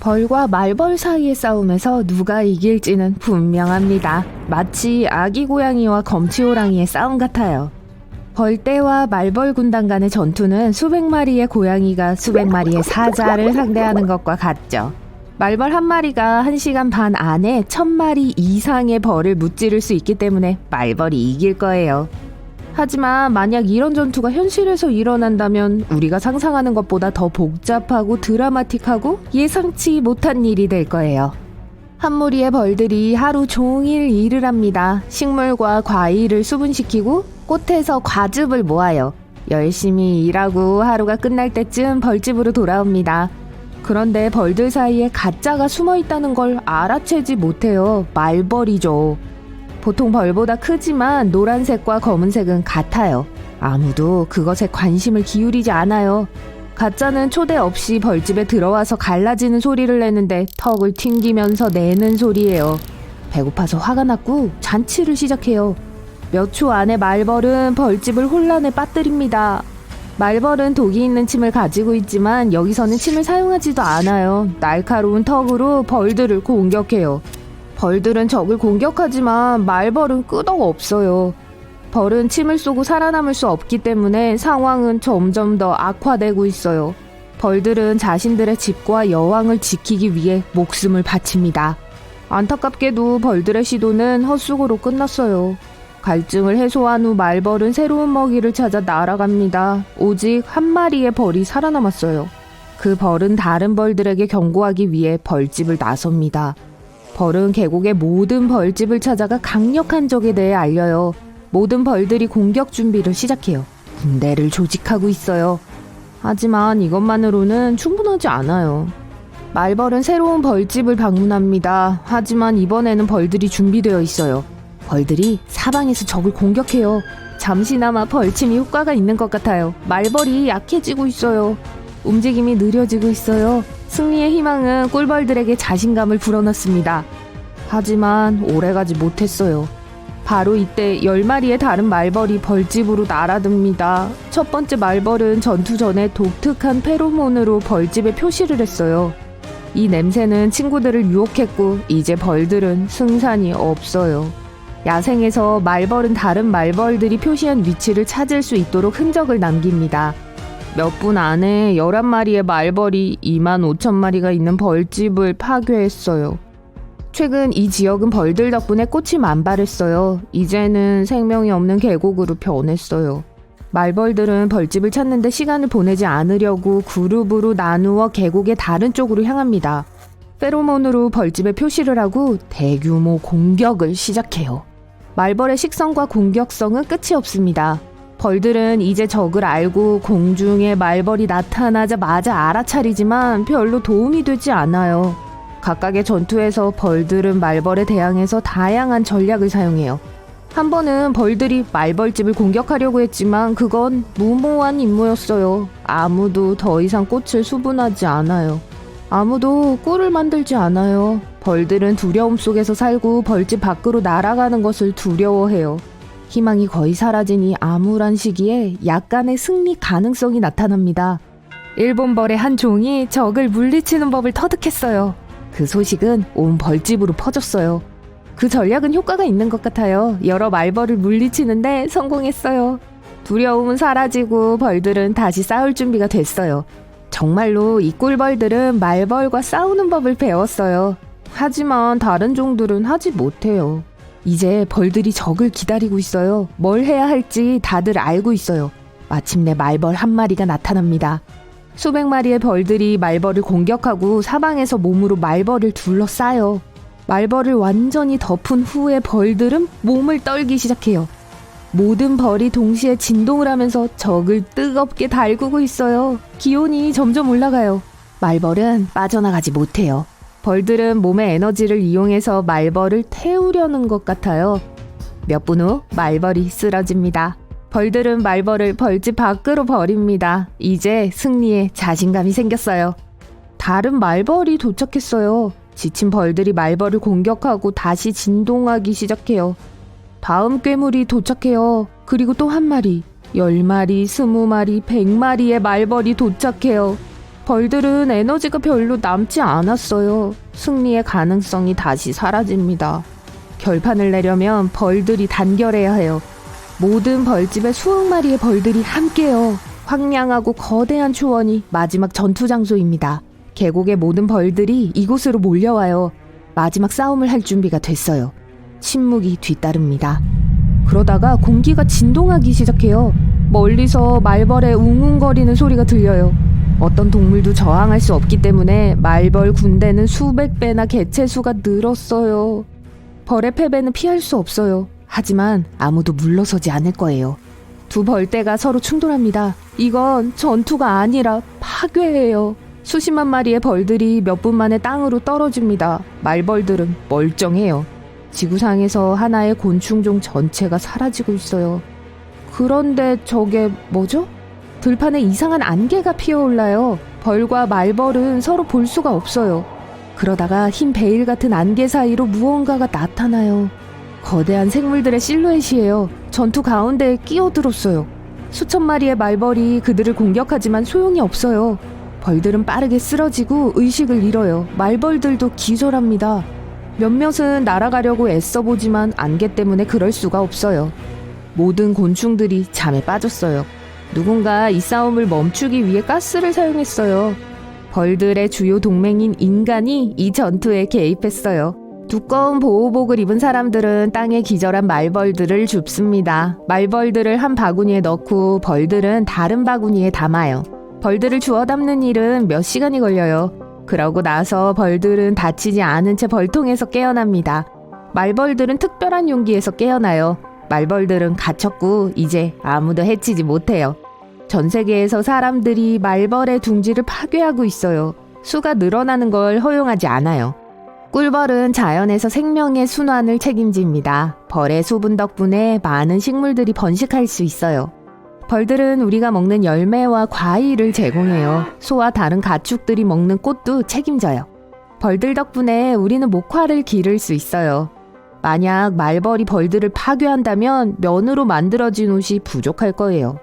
벌과 말벌 사이의 싸움에서 누가 이길지는 분명합니다. 마치 아기 고양이와 검치호랑이의 싸움 같아요. 벌떼와 말벌 군단 간의 전투는 수백 마리의 고양이가 수백 마리의 사자를 상대하는 것과 같죠. 말벌 한 마리가 한 시간 반 안에 천 마리 이상의 벌을 무찌를 수 있기 때문에 말벌이 이길 거예요. 하지만 만약 이런 전투가 현실에서 일어난다면 우리가 상상하는 것보다 더 복잡하고 드라마틱하고 예상치 못한 일이 될 거예요. 한 무리의 벌들이 하루 종일 일을 합니다. 식물과 과일을 수분시키고 꽃에서 과즙을 모아요. 열심히 일하고 하루가 끝날 때쯤 벌집으로 돌아옵니다. 그런데 벌들 사이에 가짜가 숨어 있다는 걸 알아채지 못해요. 말벌이죠. 보통 벌보다 크지만 노란색과 검은색은 같아요. 아무도 그것에 관심을 기울이지 않아요. 가짜는 초대 없이 벌집에 들어와서 갈라지는 소리를 내는데 턱을 튕기면서 내는 소리예요. 배고파서 화가 났고 잔치를 시작해요. 몇 초 안에 말벌은 벌집을 혼란에 빠뜨립니다. 말벌은 독이 있는 침을 가지고 있지만 여기서는 침을 사용하지도 않아요. 날카로운 턱으로 벌들을 공격해요. 벌들은 적을 공격하지만 말벌은 끄덕 없어요. 벌은 침을 쏘고 살아남을 수 없기 때문에 상황은 점점 더 악화되고 있어요. 벌들은 자신들의 집과 여왕을 지키기 위해 목숨을 바칩니다. 안타깝게도 벌들의 시도는 헛수고로 끝났어요. 갈증을 해소한 후 말벌은 새로운 먹이를 찾아 날아갑니다. 오직 한 마리의 벌이 살아남았어요. 그 벌은 다른 벌들에게 경고하기 위해 벌집을 나섭니다. 벌은 계곡의 모든 벌집을 찾아가 강력한 적에 대해 알려요. 모든 벌들이 공격 준비를 시작해요. 군대를 조직하고 있어요. 하지만 이것만으로는 충분하지 않아요. 말벌은 새로운 벌집을 방문합니다. 하지만 이번에는 벌들이 준비되어 있어요. 벌들이 사방에서 적을 공격해요. 잠시나마 벌침이 효과가 있는 것 같아요. 말벌이 약해지고 있어요. 움직임이 느려지고 있어요. 승리의 희망은 꿀벌들에게 자신감을 불어넣습니다. 하지만 오래가지 못했어요. 바로 이때 열 마리의 다른 말벌이 벌집으로 날아듭니다. 첫 번째 말벌은 전투 전에 독특한 페로몬으로 벌집에 표시를 했어요. 이 냄새는 친구들을 유혹했고 이제 벌들은 승산이 없어요. 야생에서 말벌은 다른 말벌들이 표시한 위치를 찾을 수 있도록 흔적을 남깁니다. 몇 분 안에 11마리의 말벌이 2만 5천 마리가 있는 벌집을 파괴했어요. 최근 이 지역은 벌들 덕분에 꽃이 만발했어요. 이제는 생명이 없는 계곡으로 변했어요. 말벌들은 벌집을 찾는데 시간을 보내지 않으려고 그룹으로 나누어 계곡의 다른 쪽으로 향합니다. 페로몬으로 벌집에 표시를 하고 대규모 공격을 시작해요. 말벌의 식성과 공격성은 끝이 없습니다. 벌들은 이제 적을 알고 공중에 말벌이 나타나자마자 알아차리지만 별로 도움이 되지 않아요. 각각의 전투에서 벌들은 말벌에 대항해서 다양한 전략을 사용해요. 한 번은 벌들이 말벌집을 공격하려고 했지만 그건 무모한 임무였어요. 아무도 더 이상 꽃을 수분하지 않아요. 아무도 꿀을 만들지 않아요. 벌들은 두려움 속에서 살고 벌집 밖으로 날아가는 것을 두려워해요. 희망이 거의 사라지니 암울한 시기에 약간의 승리 가능성이 나타납니다. 일본 벌의 한 종이 적을 물리치는 법을 터득했어요. 그 소식은 온 벌집으로 퍼졌어요. 그 전략은 효과가 있는 것 같아요. 여러 말벌을 물리치는데 성공했어요. 두려움은 사라지고 벌들은 다시 싸울 준비가 됐어요. 정말로 이 꿀벌들은 말벌과 싸우는 법을 배웠어요. 하지만 다른 종들은 하지 못해요. 이제 벌들이 적을 기다리고 있어요. 뭘 해야 할지 다들 알고 있어요. 마침내 말벌 한 마리가 나타납니다. 수백 마리의 벌들이 말벌을 공격하고 사방에서 몸으로 말벌을 둘러싸요. 말벌을 완전히 덮은 후에 벌들은 몸을 떨기 시작해요. 모든 벌이 동시에 진동을 하면서 적을 뜨겁게 달구고 있어요. 기온이 점점 올라가요. 말벌은 빠져나가지 못해요. 벌들은 몸의 에너지를 이용해서 말벌을 태우려는 것 같아요. 몇 분 후 말벌이 쓰러집니다. 벌들은 말벌을 벌집 밖으로 버립니다. 이제 승리에 자신감이 생겼어요. 다른 말벌이 도착했어요. 지친 벌들이 말벌을 공격하고 다시 진동하기 시작해요. 다음 괴물이 도착해요. 그리고 또 한 마리, 열 마리, 스무 마리, 백 마리의 말벌이 도착해요. 벌들은 에너지가 별로 남지 않았어요. 승리의 가능성이 다시 사라집니다. 결판을 내려면 벌들이 단결해야 해요. 모든 벌집에 수억 마리의 벌들이 함께요. 황량하고 거대한 초원이 마지막 전투 장소입니다. 계곡의 모든 벌들이 이곳으로 몰려와요. 마지막 싸움을 할 준비가 됐어요. 침묵이 뒤따릅니다. 그러다가 공기가 진동하기 시작해요. 멀리서 말벌의 웅웅거리는 소리가 들려요. 어떤 동물도 저항할 수 없기 때문에 말벌 군대는 수백 배나 개체 수가 늘었어요. 벌의 패배는 피할 수 없어요. 하지만 아무도 물러서지 않을 거예요. 두 벌떼가 서로 충돌합니다. 이건 전투가 아니라 파괴예요. 수십만 마리의 벌들이 몇 분 만에 땅으로 떨어집니다. 말벌들은 멀쩡해요. 지구상에서 하나의 곤충종 전체가 사라지고 있어요. 그런데 저게 뭐죠? 들판에 이상한 안개가 피어올라요. 벌과 말벌은 서로 볼 수가 없어요. 그러다가 흰 베일 같은 안개 사이로 무언가가 나타나요. 거대한 생물들의 실루엣이에요. 전투 가운데 끼어들었어요. 수천 마리의 말벌이 그들을 공격하지만 소용이 없어요. 벌들은 빠르게 쓰러지고 의식을 잃어요. 말벌들도 기절합니다. 몇몇은 날아가려고 애써 보지만 안개 때문에 그럴 수가 없어요. 모든 곤충들이 잠에 빠졌어요. 누군가 이 싸움을 멈추기 위해 가스를 사용했어요. 벌들의 주요 동맹인 인간이 이 전투에 개입했어요. 두꺼운 보호복을 입은 사람들은 땅에 기절한 말벌들을 줍습니다. 말벌들을 한 바구니에 넣고 벌들은 다른 바구니에 담아요. 벌들을 주워 담는 일은 몇 시간이 걸려요. 그러고 나서 벌들은 다치지 않은 채 벌통에서 깨어납니다. 말벌들은 특별한 용기에서 깨어나요. 말벌들은 갇혔고 이제 아무도 해치지 못해요. 전 세계에서 사람들이 말벌의 둥지를 파괴하고 있어요. 수가 늘어나는 걸 허용하지 않아요. 꿀벌은 자연에서 생명의 순환을 책임집니다. 벌의 수분 덕분에 많은 식물들이 번식할 수 있어요. 벌들은 우리가 먹는 열매와 과일을 제공해요. 소와 다른 가축들이 먹는 꽃도 책임져요. 벌들 덕분에 우리는 목화를 기를 수 있어요. 만약 말벌이 벌들을 파괴한다면 면으로 만들어진 옷이 부족할 거예요.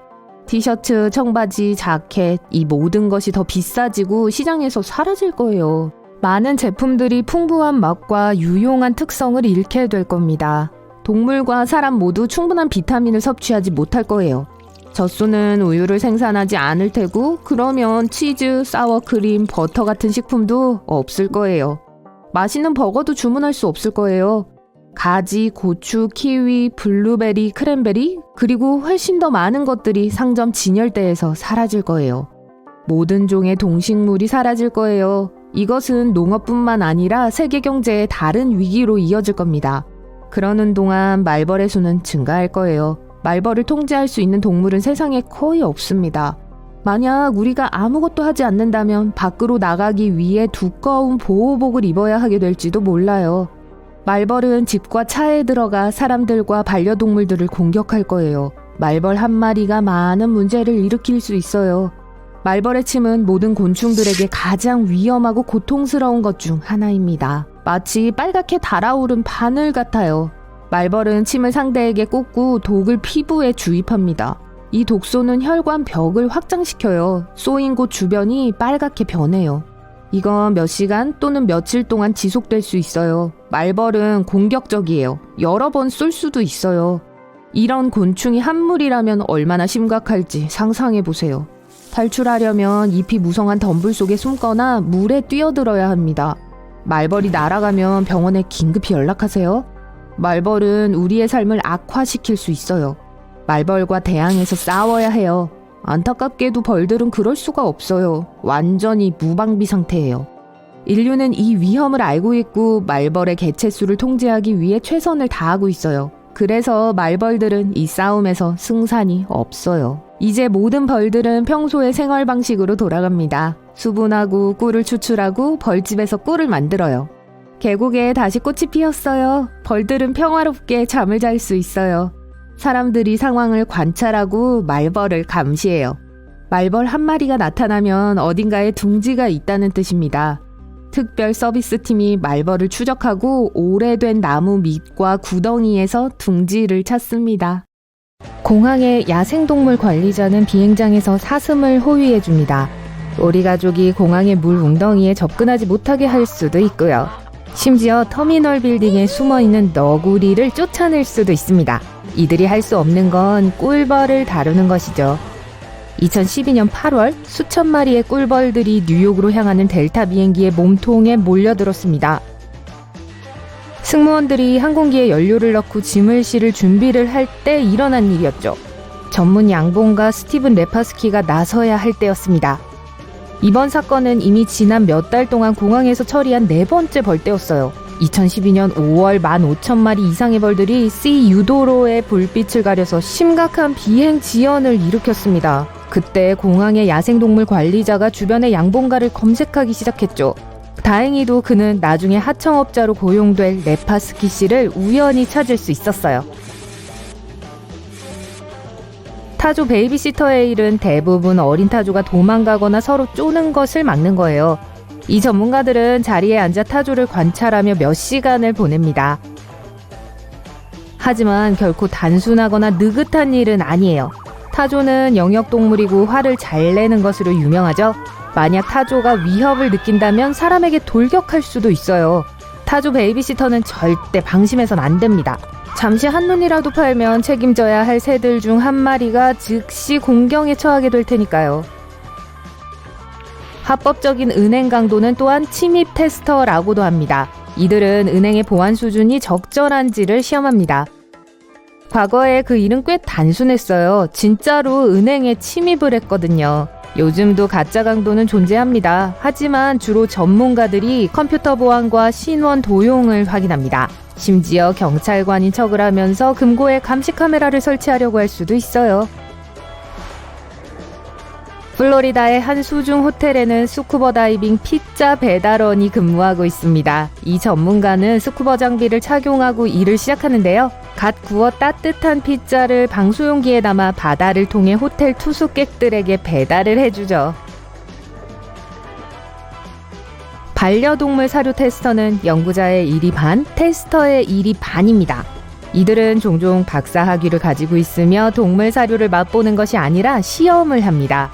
티셔츠, 청바지, 자켓, 이 모든 것이 더 비싸지고 시장에서 사라질 거예요. 많은 제품들이 풍부한 맛과 유용한 특성을 잃게 될 겁니다. 동물과 사람 모두 충분한 비타민을 섭취하지 못할 거예요. 젖소는 우유를 생산하지 않을 테고 그러면 치즈, 사워크림, 버터 같은 식품도 없을 거예요. 맛있는 버거도 주문할 수 없을 거예요. 가지, 고추, 키위, 블루베리, 크랜베리, 그리고 훨씬 더 많은 것들이 상점 진열대에서 사라질 거예요. 모든 종의 동식물이 사라질 거예요. 이것은 농업뿐만 아니라 세계 경제의 다른 위기로 이어질 겁니다. 그러는 동안 말벌의 수는 증가할 거예요. 말벌을 통제할 수 있는 동물은 세상에 거의 없습니다. 만약 우리가 아무것도 하지 않는다면 밖으로 나가기 위해 두꺼운 보호복을 입어야 하게 될지도 몰라요. 말벌은 집과 차에 들어가 사람들과 반려동물들을 공격할 거예요. 말벌 한 마리가 많은 문제를 일으킬 수 있어요. 말벌의 침은 모든 곤충들에게 가장 위험하고 고통스러운 것 중 하나입니다. 마치 빨갛게 달아오른 바늘 같아요. 말벌은 침을 상대에게 꽂고 독을 피부에 주입합니다. 이 독소는 혈관 벽을 확장시켜요. 쏘인 곳 주변이 빨갛게 변해요. 이건 몇 시간 또는 며칠 동안 지속될 수 있어요. 말벌은 공격적이에요. 여러 번 쏠 수도 있어요. 이런 곤충이 한 물이라면 얼마나 심각할지 상상해 보세요. 탈출하려면 잎이 무성한 덤불 속에 숨거나 물에 뛰어들어야 합니다. 말벌이 날아가면 병원에 긴급히 연락하세요. 말벌은 우리의 삶을 악화시킬 수 있어요. 말벌과 대항해서 싸워야 해요. 안타깝게도 벌들은 그럴 수가 없어요. 완전히 무방비 상태예요. 인류는 이 위험을 알고 있고 말벌의 개체수를 통제하기 위해 최선을 다하고 있어요. 그래서 말벌들은 이 싸움에서 승산이 없어요. 이제 모든 벌들은 평소의 생활 방식으로 돌아갑니다. 수분하고 꿀을 추출하고 벌집에서 꿀을 만들어요. 계곡에 다시 꽃이 피었어요. 벌들은 평화롭게 잠을 잘 수 있어요. 사람들이 상황을 관찰하고 말벌을 감시해요. 말벌 한 마리가 나타나면 어딘가에 둥지가 있다는 뜻입니다. 특별 서비스 팀이 말벌을 추적하고 오래된 나무 밑과 구덩이에서 둥지를 찾습니다. 공항의 야생동물 관리자는 비행장에서 사슴을 호위해 줍니다. 우리 가족이 공항의 물 웅덩이에 접근하지 못하게 할 수도 있고요. 심지어 터미널 빌딩에 숨어 있는 너구리를 쫓아낼 수도 있습니다. 이들이 할 수 없는 건 꿀벌을 다루는 것이죠. 2012년 8월 수천 마리의 꿀벌들이 뉴욕으로 향하는 델타 비행기의 몸통에 몰려들었습니다. 승무원들이 항공기에 연료를 넣고 짐을 실을 준비를 할 때 일어난 일이었죠. 전문 양봉가 스티븐 레파스키가 나서야 할 때였습니다. 이번 사건은 이미 지난 몇 달 동안 공항에서 처리한 네 번째 벌떼였어요. 2012년 5월 15,000마리 이상의 벌들이 C 유도로의 불빛을 가려서 심각한 비행 지연을 일으켰습니다. 그때 공항의 야생동물 관리자가 주변의 양봉가를 검색하기 시작했죠. 다행히도 그는 나중에 하청업자로 고용될 레파스키 씨를 우연히 찾을 수 있었어요. 타조 베이비시터의 일은 대부분 어린 타조가 도망가거나 서로 쪼는 것을 막는 거예요. 이 전문가들은 자리에 앉아 타조를 관찰하며 몇 시간을 보냅니다. 하지만 결코 단순하거나 느긋한 일은 아니에요. 타조는 영역 동물이고 화를 잘 내는 것으로 유명하죠. 만약 타조가 위협을 느낀다면 사람에게 돌격할 수도 있어요. 타조 베이비시터는 절대 방심해선 안 됩니다. 잠시 한눈이라도 팔면 책임져야 할 새들 중 한 마리가 즉시 공경에 처하게 될 테니까요. 합법적인 은행 강도는 또한 침입 테스터라고도 합니다. 이들은 은행의 보안 수준이 적절한지를 시험합니다. 과거에 그 일은 꽤 단순했어요. 진짜로 은행에 침입을 했거든요. 요즘도 가짜 강도는 존재합니다. 하지만 주로 전문가들이 컴퓨터 보안과 신원 도용을 확인합니다. 심지어 경찰관인 척을 하면서 금고에 감시 카메라를 설치하려고 할 수도 있어요. 플로리다의 한 수중 호텔에는 스쿠버 다이빙 피자 배달원이 근무하고 있습니다. 이 전문가는 스쿠버 장비를 착용하고 일을 시작하는데요. 갓 구워 따뜻한 피자를 방수용기에 담아 바다를 통해 호텔 투숙객들에게 배달을 해주죠. 반려동물 사료 테스터는 연구자의 일이 반, 테스터의 일이 반입니다. 이들은 종종 박사 학위를 가지고 있으며 동물 사료를 맛보는 것이 아니라 시험을 합니다.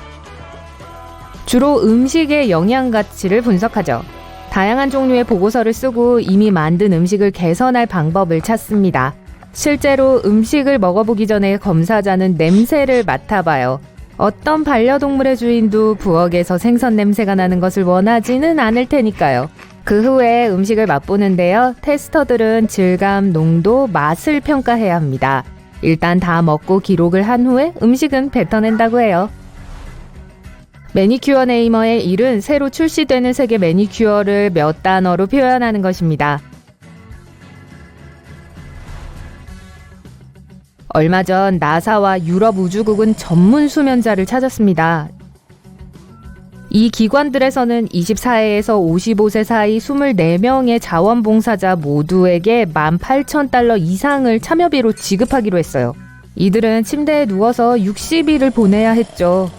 주로 음식의 영양 가치를 분석하죠. 다양한 종류의 보고서를 쓰고 이미 만든 음식을 개선할 방법을 찾습니다. 실제로 음식을 먹어보기 전에 검사자는 냄새를 맡아봐요. 어떤 반려동물의 주인도 부엌에서 생선 냄새가 나는 것을 원하지는 않을 테니까요. 그 후에 음식을 맛보는데요. 테스터들은 질감, 농도, 맛을 평가해야 합니다. 일단 다 먹고 기록을 한 후에 음식은 뱉어낸다고 해요. 매니큐어 네이머의 일은 새로 출시되는 세계 매니큐어를 몇 단어로 표현하는 것입니다. 얼마 전 나사와 유럽 우주국은 전문 수면자를 찾았습니다. 이 기관들에서는 24세에서 55세 사이 24명의 자원봉사자 모두에게 18,000달러 이상을 참여비로 지급하기로 했어요. 이들은 침대에 누워서 60일을 보내야 했죠.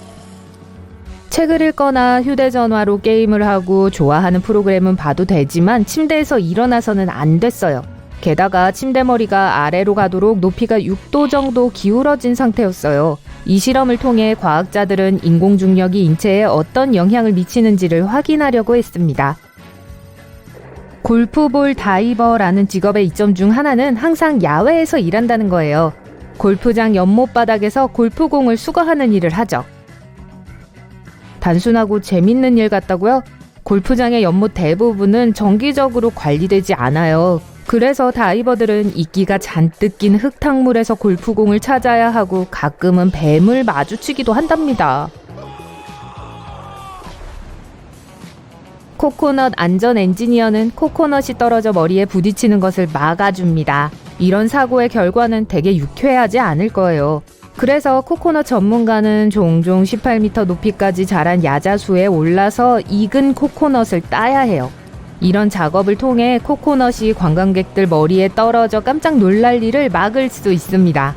책을 읽거나 휴대전화로 게임을 하고 좋아하는 프로그램은 봐도 되지만 침대에서 일어나서는 안 됐어요. 게다가 침대 머리가 아래로 가도록 높이가 6도 정도 기울어진 상태였어요. 이 실험을 통해 과학자들은 인공 중력이 인체에 어떤 영향을 미치는지를 확인하려고 했습니다. 골프볼 다이버라는 직업의 이점 중 하나는 항상 야외에서 일한다는 거예요. 골프장 연못바닥에서 골프공을 수거하는 일을 하죠. 단순하고 재밌는 일 같다고요? 골프장의 연못 대부분은 정기적으로 관리되지 않아요. 그래서 다이버들은 이끼가 잔뜩 낀 흙탕물에서 골프공을 찾아야 하고 가끔은 뱀을 마주치기도 한답니다. 코코넛 안전 엔지니어는 코코넛이 떨어져 머리에 부딪히는 것을 막아줍니다. 이런 사고의 결과는 되게 유쾌하지 않을 거예요. 그래서 코코넛 전문가는 종종 18m 높이까지 자란 야자수에 올라서 익은 코코넛을 따야 해요. 이런 작업을 통해 코코넛이 관광객들 머리에 떨어져 깜짝 놀랄 일을 막을 수 있습니다.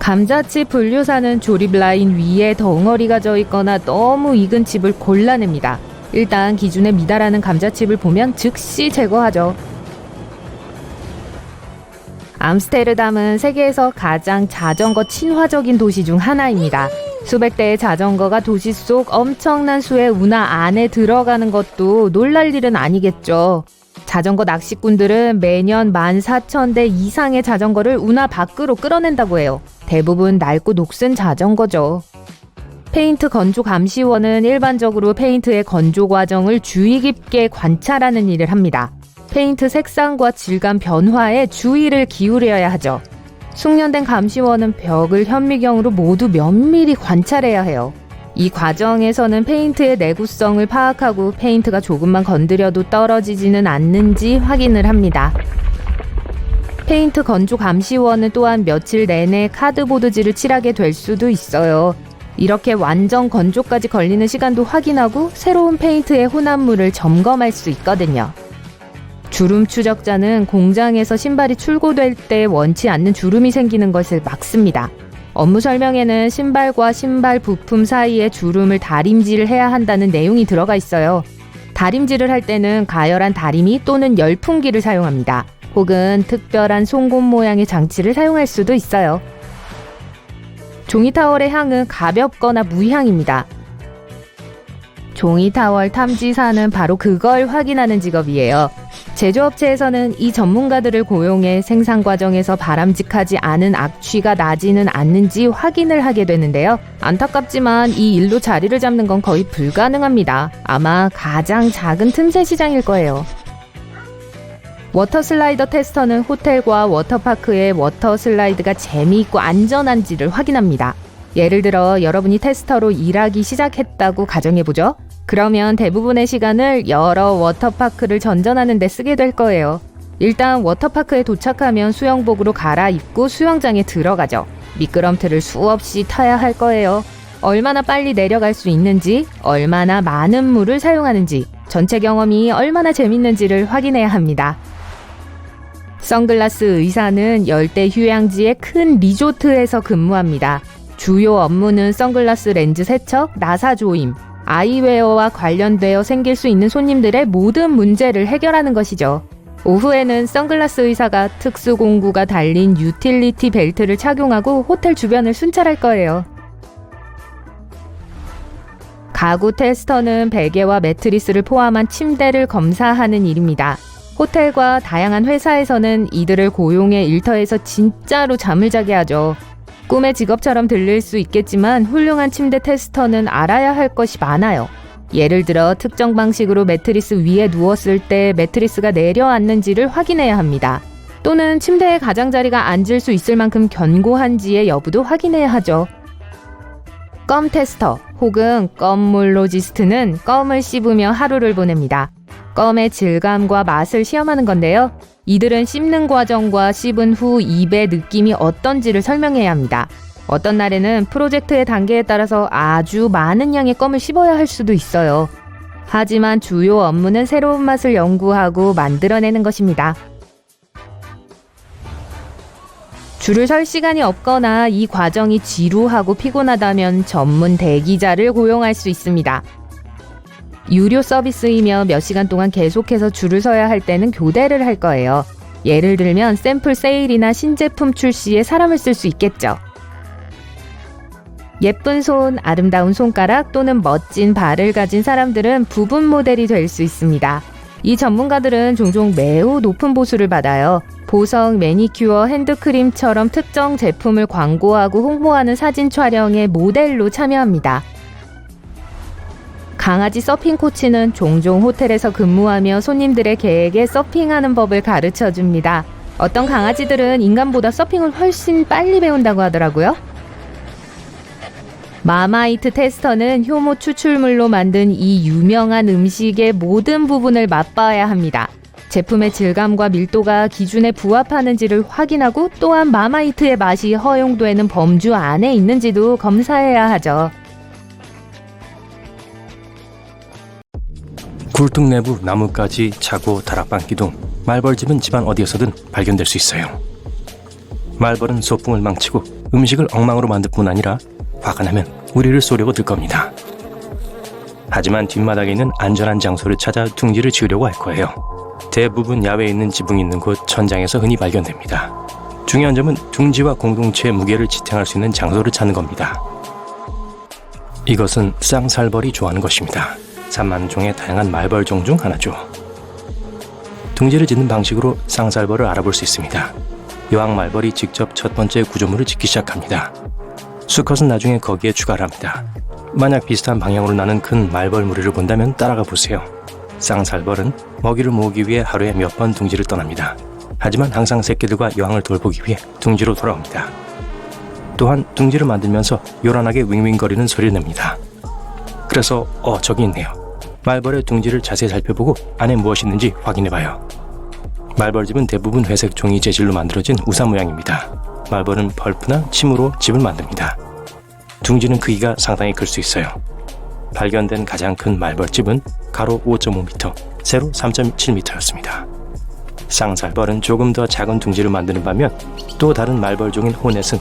감자칩 분류사는 조립 라인 위에 덩어리가 져 있거나 너무 익은 칩을 골라냅니다. 일단 기준에 미달하는 감자칩을 보면 즉시 제거하죠. 암스테르담은 세계에서 가장 자전거 친화적인 도시 중 하나입니다. 수백 대의 자전거가 도시 속 엄청난 수의 운하 안에 들어가는 것도 놀랄 일은 아니겠죠. 자전거 낚시꾼들은 매년 14,000대 이상의 자전거를 운하 밖으로 끌어낸다고 해요. 대부분 낡고 녹슨 자전거죠. 페인트 건조 감시원은 일반적으로 페인트의 건조 과정을 주의 깊게 관찰하는 일을 합니다. 페인트 색상과 질감 변화에 주의를 기울여야 하죠. 숙련된 감시원은 벽을 현미경으로 모두 면밀히 관찰해야 해요. 이 과정에서는 페인트의 내구성을 파악하고 페인트가 조금만 건드려도 떨어지지는 않는지 확인을 합니다. 페인트 건조 감시원은 또한 며칠 내내 카드보드지를 칠하게 될 수도 있어요. 이렇게 완전 건조까지 걸리는 시간도 확인하고 새로운 페인트의 혼합물을 점검할 수 있거든요. 주름 추적자는 공장에서 신발이 출고될 때 원치 않는 주름이 생기는 것을 막습니다. 업무 설명에는 신발과 신발 부품 사이에 주름을 다림질을 해야 한다는 내용이 들어가 있어요. 다림질을 할 때는 가열한 다리미 또는 열풍기를 사용합니다. 혹은 특별한 송곳 모양의 장치를 사용할 수도 있어요. 종이 타월의 향은 가볍거나 무향입니다. 종이 타월 탐지사는 바로 그걸 확인하는 직업이에요. 제조업체에서는 이 전문가들을 고용해 생산 과정에서 바람직하지 않은 악취가 나지는 않는지 확인을 하게 되는데요. 안타깝지만 이 일로 자리를 잡는 건 거의 불가능합니다. 아마 가장 작은 틈새 시장일 거예요. 워터 슬라이더 테스터는 호텔과 워터파크의 워터 슬라이드가 재미있고 안전한지를 확인합니다. 예를 들어 여러분이 테스터로 일하기 시작했다고 가정해보죠. 그러면 대부분의 시간을 여러 워터파크를 전전하는 데 쓰게 될 거예요. 일단 워터파크에 도착하면 수영복으로 갈아입고 수영장에 들어가죠. 미끄럼틀을 수없이 타야 할 거예요. 얼마나 빨리 내려갈 수 있는지, 얼마나 많은 물을 사용하는지, 전체 경험이 얼마나 재밌는지를 확인해야 합니다. 선글라스 의사는 열대 휴양지의 큰 리조트에서 근무합니다. 주요 업무는 선글라스 렌즈 세척, 나사 조임, 아이웨어와 관련되어 생길 수 있는 손님들의 모든 문제를 해결하는 것이죠. 오후에는 선글라스 의사가 특수 공구가 달린 유틸리티 벨트를 착용하고 호텔 주변을 순찰할 거예요. 가구 테스터는 베개와 매트리스를 포함한 침대를 검사하는 일입니다. 호텔과 다양한 회사에서는 이들을 고용해 일터에서 진짜로 잠을 자게 하죠. 꿈의 직업처럼 들릴 수 있겠지만 훌륭한 침대 테스터는 알아야 할 것이 많아요. 예를 들어 특정 방식으로 매트리스 위에 누웠을 때 매트리스가 내려앉는지를 확인해야 합니다. 또는 침대의 가장자리가 앉을 수 있을 만큼 견고한지의 여부도 확인해야 하죠. 껌 테스터 혹은 껌몰로지스트는 껌을 씹으며 하루를 보냅니다. 껌의 질감과 맛을 시험하는 건데요. 이들은 씹는 과정과 씹은 후 입의 느낌이 어떤지를 설명해야 합니다. 어떤 날에는 프로젝트의 단계에 따라서 아주 많은 양의 껌을 씹어야 할 수도 있어요. 하지만 주요 업무는 새로운 맛을 연구하고 만들어내는 것입니다. 줄을 설 시간이 없거나 이 과정이 지루하고 피곤하다면 전문 대기자를 고용할 수 있습니다. 유료 서비스이며 몇 시간 동안 계속해서 줄을 서야 할 때는 교대를 할 거예요. 예를 들면 샘플 세일이나 신제품 출시에 사람을 쓸 수 있겠죠. 예쁜 손, 아름다운 손가락 또는 멋진 발을 가진 사람들은 부분 모델이 될 수 있습니다. 이 전문가들은 종종 매우 높은 보수를 받아요. 보석, 매니큐어, 핸드크림처럼 특정 제품을 광고하고 홍보하는 사진 촬영에 모델로 참여합니다. 강아지 서핑 코치는 종종 호텔에서 근무하며 손님들의 계획에 서핑하는 법을 가르쳐 줍니다. 어떤 강아지들은 인간보다 서핑을 훨씬 빨리 배운다고 하더라고요. 마마이트 테스터는 효모 추출물로 만든 이 유명한 음식의 모든 부분을 맛봐야 합니다. 제품의 질감과 밀도가 기준에 부합하는지를 확인하고 또한 마마이트의 맛이 허용되는 범주 안에 있는지도 검사해야 하죠. 굴뚝 내부 나뭇가지, 차고, 다락방 기둥, 말벌집은 집안 어디에서든 발견될 수 있어요. 말벌은 소풍을 망치고 음식을 엉망으로 만들 뿐 아니라 화가 나면 우리를 쏘려고 들 겁니다. 하지만 뒷마당에 있는 안전한 장소를 찾아 둥지를 지으려고 할 거예요. 대부분 야외에 있는 지붕이 있는 곳 천장에서 흔히 발견됩니다. 중요한 점은 둥지와 공동체의 무게를 지탱할 수 있는 장소를 찾는 겁니다. 이것은 쌍살벌이 좋아하는 것입니다. 3만 종의 다양한 말벌 종 중 하나죠. 둥지를 짓는 방식으로 쌍살벌을 알아볼 수 있습니다. 여왕 말벌이 직접 첫 번째 구조물을 짓기 시작합니다. 수컷은 나중에 거기에 추가를 합니다. 만약 비슷한 방향으로 나는 큰 말벌 무리를 본다면 따라가 보세요. 쌍살벌은 먹이를 모으기 위해 하루에 몇 번 둥지를 떠납니다. 하지만 항상 새끼들과 여왕을 돌보기 위해 둥지로 돌아옵니다. 또한 둥지를 만들면서 요란하게 윙윙거리는 소리를 냅니다. 그래서 어 저기 있네요. 말벌의 둥지를 자세히 살펴보고 안에 무엇이 있는지 확인해봐요. 말벌집은 대부분 회색 종이 재질로 만들어진 우산 모양입니다. 말벌은 펄프나 침으로 집을 만듭니다. 둥지는 크기가 상당히 클 수 있어요. 발견된 가장 큰 말벌집은 가로 5.5m, 세로 3.7m였습니다. 쌍살벌은 조금 더 작은 둥지를 만드는 반면 또 다른 말벌종인 호넷은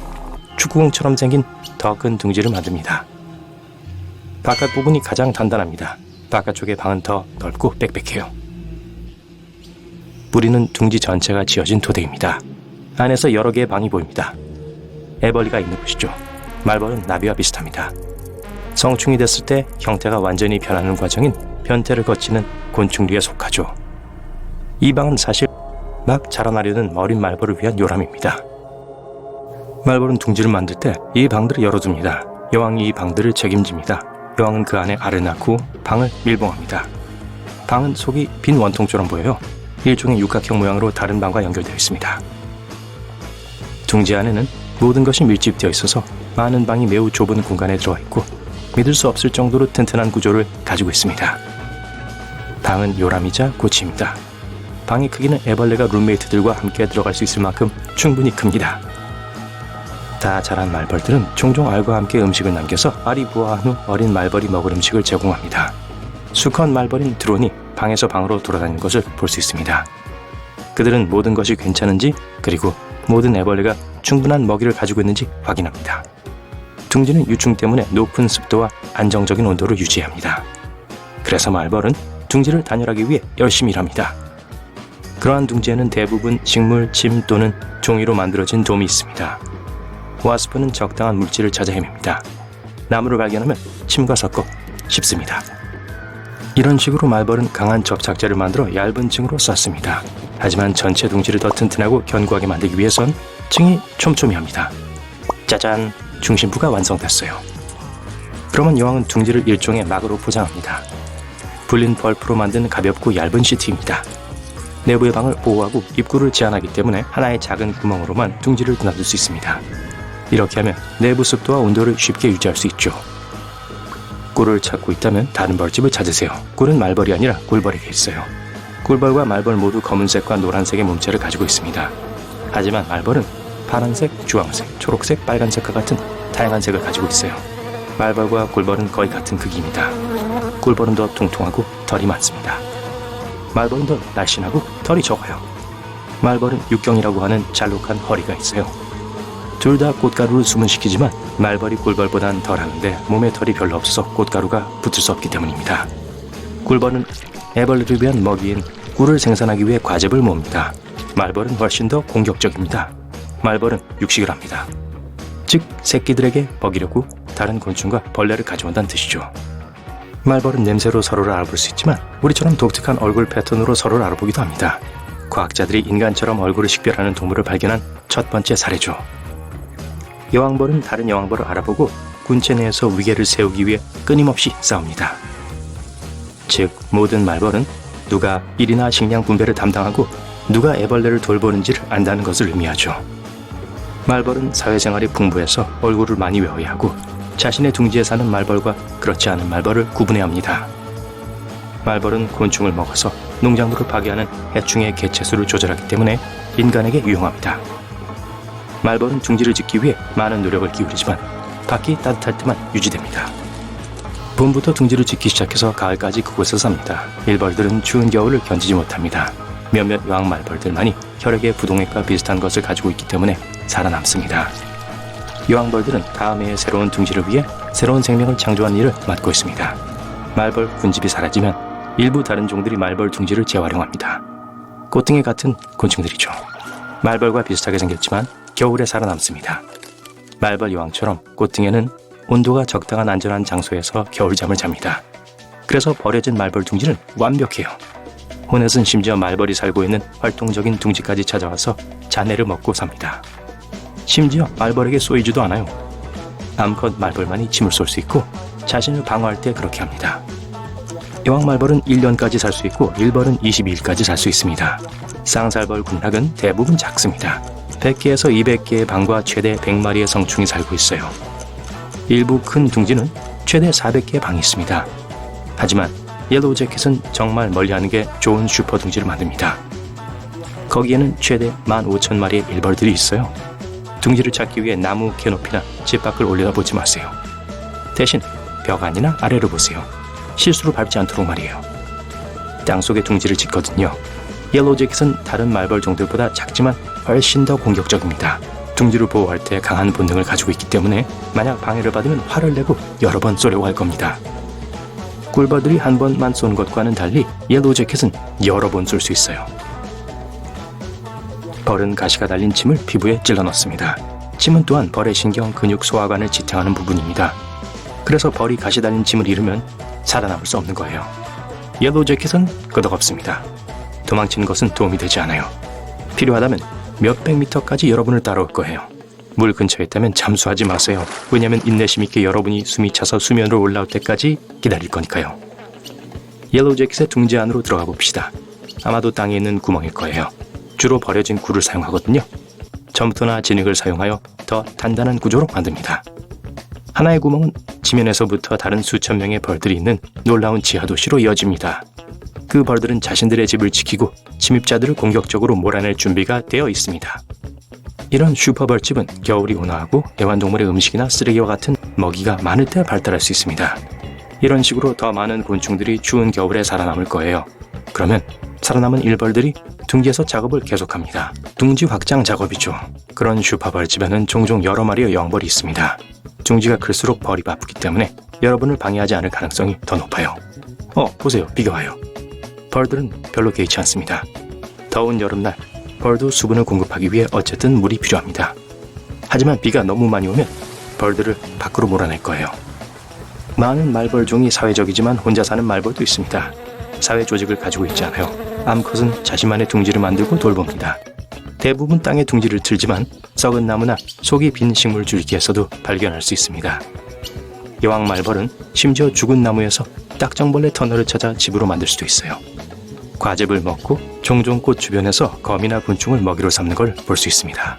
축구공처럼 생긴 더 큰 둥지를 만듭니다. 바깥 부분이 가장 단단합니다. 바깥쪽의 방은 더 넓고 빽빽해요. 뿌리는 둥지 전체가 지어진 토대입니다. 안에서 여러 개의 방이 보입니다. 애벌리가 있는 곳이죠. 말벌은 나비와 비슷합니다. 성충이 됐을 때 형태가 완전히 변하는 과정인 변태를 거치는 곤충류에 속하죠. 이 방은 사실 막 자라나려는 어린 말벌을 위한 요람입니다. 말벌은 둥지를 만들 때 이 방들을 열어둡니다. 여왕이 이 방들을 책임집니다. 여왕은 그 안에 알을 낳고 방을 밀봉합니다. 방은 속이 빈 원통처럼 보여요. 일종의 육각형 모양으로 다른 방과 연결되어 있습니다. 둥지 안에는 모든 것이 밀집되어 있어서 많은 방이 매우 좁은 공간에 들어와 있고 믿을 수 없을 정도로 튼튼한 구조를 가지고 있습니다. 방은 요람이자 고치입니다. 방의 크기는 애벌레가 룸메이트들과 함께 들어갈 수 있을 만큼 충분히 큽니다. 다 자란 말벌들은 종종 알과 함께 음식을 남겨서 알이 부화한 후 어린 말벌이 먹을 음식을 제공합니다. 수컷 말벌인 드론이 방에서 방으로 돌아다니는 것을 볼 수 있습니다. 그들은 모든 것이 괜찮은지 그리고 모든 애벌레가 충분한 먹이를 가지고 있는지 확인합니다. 둥지는 유충 때문에 높은 습도와 안정적인 온도를 유지합니다. 그래서 말벌은 둥지를 단열하기 위해 열심히 일합니다. 그러한 둥지에는 대부분 식물, 침 또는 종이로 만들어진 돔이 있습니다. 와스프는 적당한 물질을 찾아 헤맵니다. 나무를 발견하면 침과 섞어 씹습니다. 이런 식으로 말벌은 강한 접착제를 만들어 얇은 층으로 쌓습니다. 하지만 전체 둥지를 더 튼튼하고 견고하게 만들기 위해선 층이 촘촘히합니다. 짜잔, 중심부가 완성됐어요. 그러면 여왕은 둥지를 일종의 막으로 포장합니다. 불린 펄프로 만든 가볍고 얇은 시트입니다. 내부의 방을 보호하고 입구를 제한하기 때문에 하나의 작은 구멍으로만 둥지를 드나들 수 있습니다. 이렇게 하면 내부 습도와 온도를 쉽게 유지할 수 있죠. 꿀을 찾고 있다면 다른 벌집을 찾으세요. 꿀은 말벌이 아니라 꿀벌에게 있어요. 꿀벌과 말벌 모두 검은색과 노란색의 몸체를 가지고 있습니다. 하지만 말벌은 파란색, 주황색, 초록색, 빨간색과 같은 다양한 색을 가지고 있어요. 말벌과 꿀벌은 거의 같은 크기입니다. 꿀벌은 더 통통하고 털이 많습니다. 말벌은 더 날씬하고 털이 적어요. 말벌은 육경이라고 하는 잘록한 허리가 있어요. 둘 다 꽃가루를 수분시키지만 말벌이 꿀벌보단 덜하는데 몸에 털이 별로 없어서 꽃가루가 붙을 수 없기 때문입니다. 꿀벌은 애벌레를 위한 먹이인 꿀을 생산하기 위해 과즙을 모읍니다. 말벌은 훨씬 더 공격적입니다. 말벌은 육식을 합니다. 즉 새끼들에게 먹이려고 다른 곤충과 벌레를 가져온다는 뜻이죠. 말벌은 냄새로 서로를 알아볼 수 있지만 우리처럼 독특한 얼굴 패턴으로 서로를 알아보기도 합니다. 과학자들이 인간처럼 얼굴을 식별하는 동물을 발견한 첫 번째 사례죠. 여왕벌은 다른 여왕벌을 알아보고 군체 내에서 위계를 세우기 위해 끊임없이 싸웁니다. 즉 모든 말벌은 누가 일이나 식량 분배를 담당하고 누가 애벌레를 돌보는지를 안다는 것을 의미하죠. 말벌은 사회생활이 풍부해서 얼굴을 많이 외워야 하고 자신의 둥지에 사는 말벌과 그렇지 않은 말벌을 구분해야 합니다. 말벌은 곤충을 먹어서 농작물을 파괴하는 해충의 개체수를 조절하기 때문에 인간에게 유용합니다. 말벌은 둥지를 짓기 위해 많은 노력을 기울이지만 밖이 따뜻할 때만 유지됩니다. 봄부터 둥지를 짓기 시작해서 가을까지 그곳에서 삽니다. 일벌들은 추운 겨울을 견디지 못합니다. 몇몇 여왕 말벌들만이 혈액의 부동액과 비슷한 것을 가지고 있기 때문에 살아남습니다. 여왕벌들은 다음 해의 새로운 둥지를 위해 새로운 생명을 창조하는 일을 맡고 있습니다. 말벌 군집이 사라지면 일부 다른 종들이 말벌 둥지를 재활용합니다. 꽃등에 같은 곤충들이죠. 말벌과 비슷하게 생겼지만 겨울에 살아남습니다. 말벌 여왕처럼 꽃등에는 온도가 적당한 안전한 장소에서 겨울잠을 잡니다. 그래서 버려진 말벌 둥지는 완벽해요. 호넷은 심지어 말벌이 살고 있는 활동적인 둥지까지 찾아와서 자네를 먹고 삽니다. 심지어 말벌에게 쏘이지도 않아요. 암컷 말벌만이 침을 쏠 수 있고 자신을 방어할 때 그렇게 합니다. 여왕 말벌은 1년까지 살 수 있고 일벌은 22일까지 살 수 있습니다. 쌍살벌 군락은 대부분 작습니다. 100개에서 200개의 방과 최대 100마리의 성충이 살고 있어요. 일부 큰 둥지는 최대 400개의 방이 있습니다. 하지만 옐로우 재킷은 정말 멀리하는 게 좋은 슈퍼 둥지를 만듭니다. 거기에는 최대 15,000마리의 일벌들이 있어요. 둥지를 찾기 위해 나무 캐노피나 집 밖을 올려다보지 마세요. 대신 벽 안이나 아래로 보세요. 실수로 밟지 않도록 말이에요. 땅속에 둥지를 짓거든요. 옐로우 재킷은 다른 말벌 종들보다 작지만 훨씬 더 공격적입니다. 둥지를 보호할 때 강한 본능을 가지고 있기 때문에 만약 방해를 받으면 화를 내고 여러 번 쏘려고 할 겁니다. 꿀벌들이 한 번만 쏜 것과는 달리 옐로우 재킷은 여러 번 쏠 수 있어요. 벌은 가시가 달린 침을 피부에 찔러 넣습니다. 침은 또한 벌의 신경, 근육, 소화관을 지탱하는 부분입니다. 그래서 벌이 가시 달린 침을 잃으면 살아남을 수 없는 거예요. 옐로우 재킷은 끄덕없습니다. 도망치는 것은 도움이 되지 않아요. 필요하다면 몇백 미터까지 여러분을 따라올 거예요. 물 근처에 있다면 잠수하지 마세요. 왜냐면 인내심 있게 여러분이 숨이 차서 수면으로 올라올 때까지 기다릴 거니까요. 옐로우 재킷의 둥지 안으로 들어가 봅시다. 아마도 땅에 있는 구멍일 거예요. 주로 버려진 굴을 사용하거든요. 점토나 진흙을 사용하여 더 단단한 구조로 만듭니다. 하나의 구멍은 지면에서부터 다른 수천 명의 벌들이 있는 놀라운 지하 도시로 이어집니다. 그 벌들은 자신들의 집을 지키고 침입자들을 공격적으로 몰아낼 준비가 되어 있습니다. 이런 슈퍼벌집은 겨울이 온화하고 애완동물의 음식이나 쓰레기와 같은 먹이가 많을 때 발달할 수 있습니다. 이런 식으로 더 많은 곤충들이 추운 겨울에 살아남을 거예요. 그러면 살아남은 일벌들이 둥지에서 작업을 계속합니다. 둥지 확장 작업이죠. 그런 슈퍼벌 집에는 종종 여러 마리의 여왕벌이 있습니다. 둥지가 클수록 벌이 바쁘기 때문에 여러분을 방해하지 않을 가능성이 더 높아요. 어, 보세요. 비교하여. 벌들은 별로 개의치 않습니다. 더운 여름날 벌도 수분을 공급하기 위해 어쨌든 물이 필요합니다. 하지만 비가 너무 많이 오면 벌들을 밖으로 몰아낼 거예요. 많은 말벌 종이 사회적이지만 혼자 사는 말벌도 있습니다. 사회 조직을 가지고 있지 않아요. 암컷은 자신만의 둥지를 만들고 돌봅니다. 대부분 땅에 둥지를 틀지만 썩은 나무나 속이 빈 식물 줄기에서도 발견할 수 있습니다. 여왕 말벌은 심지어 죽은 나무에서 딱정벌레 터널을 찾아 집으로 만들 수도 있어요. 과즙을 먹고 종종 꽃 주변에서 거미나 곤충을 먹이로 삼는 걸 볼 수 있습니다.